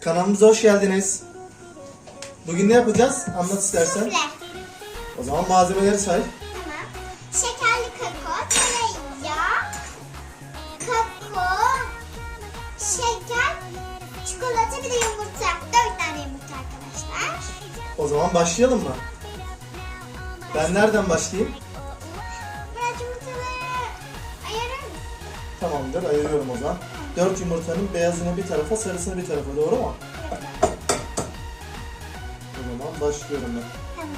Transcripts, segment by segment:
Kanalımıza hoş geldiniz. Bugün ne yapacağız? Anlat istersen. Sufle. O zaman malzemeleri say. Tamam. Şekerli kakao, tereyağı, kakao, şeker, çikolata bir de yumurta. Dört tane yumurta arkadaşlar. O zaman başlayalım mı? Ben nereden başlayayım? Biraz yumurtaları ayırır mısın? Tamamdır, ayırıyorum o zaman. Dört yumurtanın beyazını bir tarafa, sarısını bir tarafa. Doğru mu? O zaman başlıyorum ben. Tamam.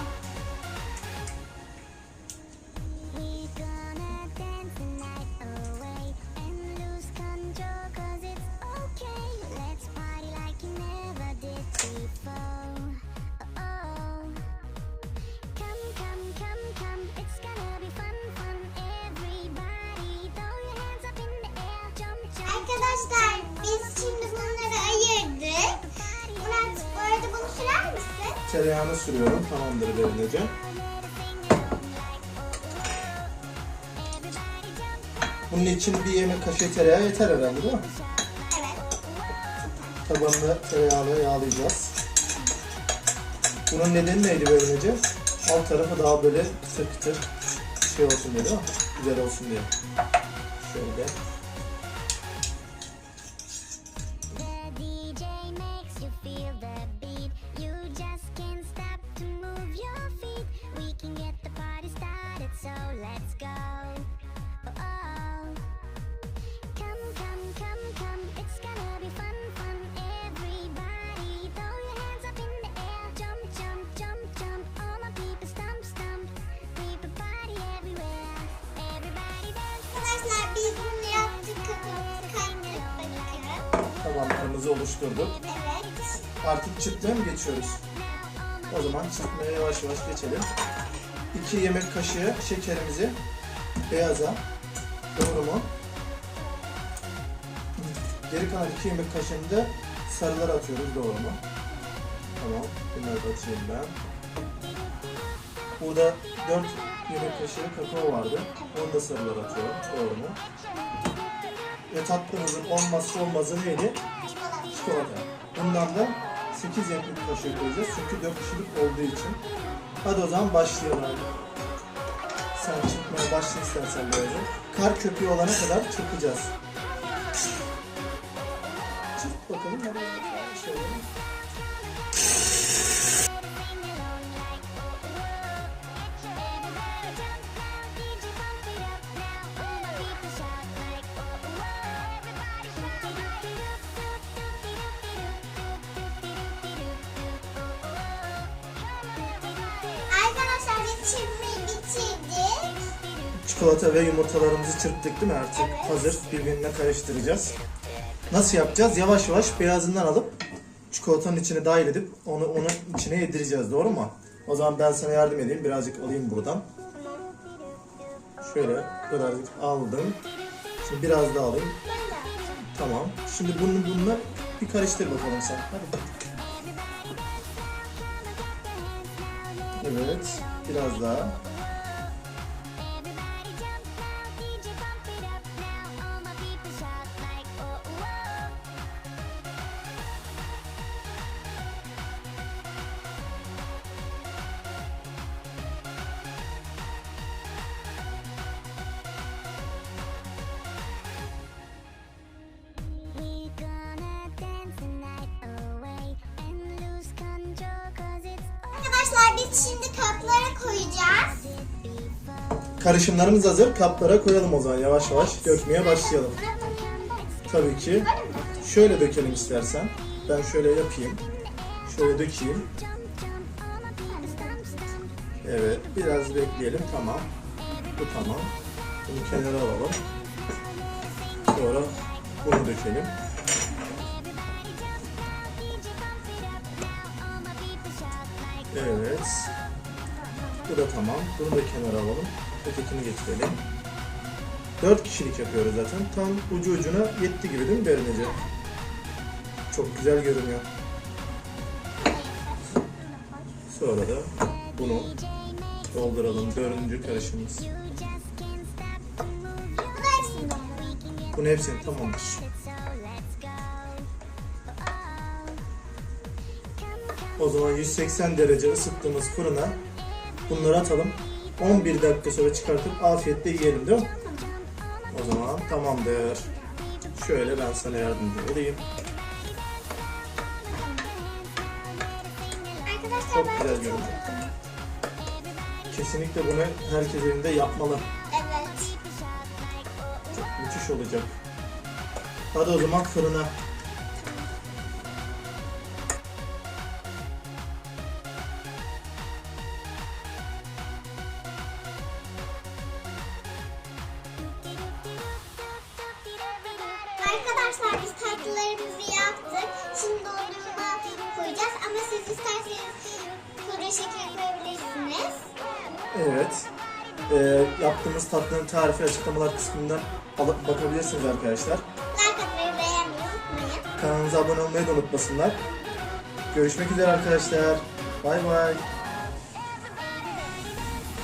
Tereyağını sürüyorum. Tamamdır Berineciğim. Bunun için bir yemek kaşığı tereyağı yeter herhalde değil mi? Evet. Tabanını tereyağıyla yağlayacağız. Bunun nedeni neydi böylece? Alt tarafı daha böyle kıtır kıtır şey olsun diye değil mi? Güzel olsun diye. Şöyle. Tabanlarımızı oluşturduk. Evet. Artık mı geçiyoruz? O zaman çırpmaya yavaş yavaş geçelim. 2 yemek kaşığı şekerimizi beyaza doğru mu? Geri kalan 2 yemek kaşığını da sarılara atıyoruz doğru mu? Tamam. Bunları da atayım ben. Burada 4 yemek kaşığı kakao vardı. Onu da sarılara atıyorum. Doğru mu? Ve tatlımızın olmazsa olmazı neydi? Çikolata. Bundan da 8 yemek kaşığı koyacağız çünkü 4 kişilik olduğu için. Hadi o zaman başlayalım. Sen çıkmaya başla istersen böyle. Kar köpüğü olana kadar çırpacağız. Çırp bakalım. Hadi şöyle. Bitirdik. Çikolata ve yumurtalarımızı çırptık değil mi artık? Evet. Hazır birbirine karıştıracağız. Nasıl yapacağız? Yavaş yavaş beyazından alıp çikolatanın içine dahil edip onu onun içine yedireceğiz. Doğru mu? O zaman ben sana yardım edeyim. Birazcık alayım buradan. Şöyle birazcık aldım. Şimdi biraz daha alayım. Tamam. Şimdi bunu bununla bir karıştır bakalım sen. Hadi. Evet. Biraz daha. Biz şimdi kaplara koyacağız. Karışımlarımız hazır. Kaplara koyalım o zaman. Yavaş yavaş dökmeye başlayalım. Tabii ki. Şöyle dökelim istersen. Ben şöyle yapayım. Şöyle dökeyim. Evet. Biraz bekleyelim. Tamam. Bu tamam. Bunu kenara alalım. Sonra bunu dökelim. Evet. Bu da tamam. Bunu da kenara alalım. Ötekini getirelim. 4 kişilik yapıyoruz zaten. Tam ucu ucuna yetti gibi değil mi Berinece? Çok güzel görünüyor. Sonra da bunu dolduralım. Dördüncü karışımımız. Bu da hepsinden. Bunu hepsini tamamdır. O zaman 180 derece ısıttığımız fırına bunları atalım. 11 dakika sonra çıkartıp afiyetle yiyelim değil mi? O zaman tamamdır. Şöyle ben sana yardımcı olayım. Arkadaşlar Çok güzel çok görünüyor. Kesinlikle bunu herkes evinde yapmalı. Evet. Müthiş olacak. Hadi o zaman fırına. Arkadaşlar biz tatlılarımızı yaptık. Şimdi dondurma koyacağız ama siz isterseniz pudra şekeri koyabilirsiniz. Evet. Ee, yaptığımız tatlının tarifi açıklamalar kısmından alıp bakabilirsiniz arkadaşlar. Like atmayı beğenmeyi unutmayın. Kanalımıza abone olmayı da unutmasınlar. Görüşmek üzere arkadaşlar. Bay bay.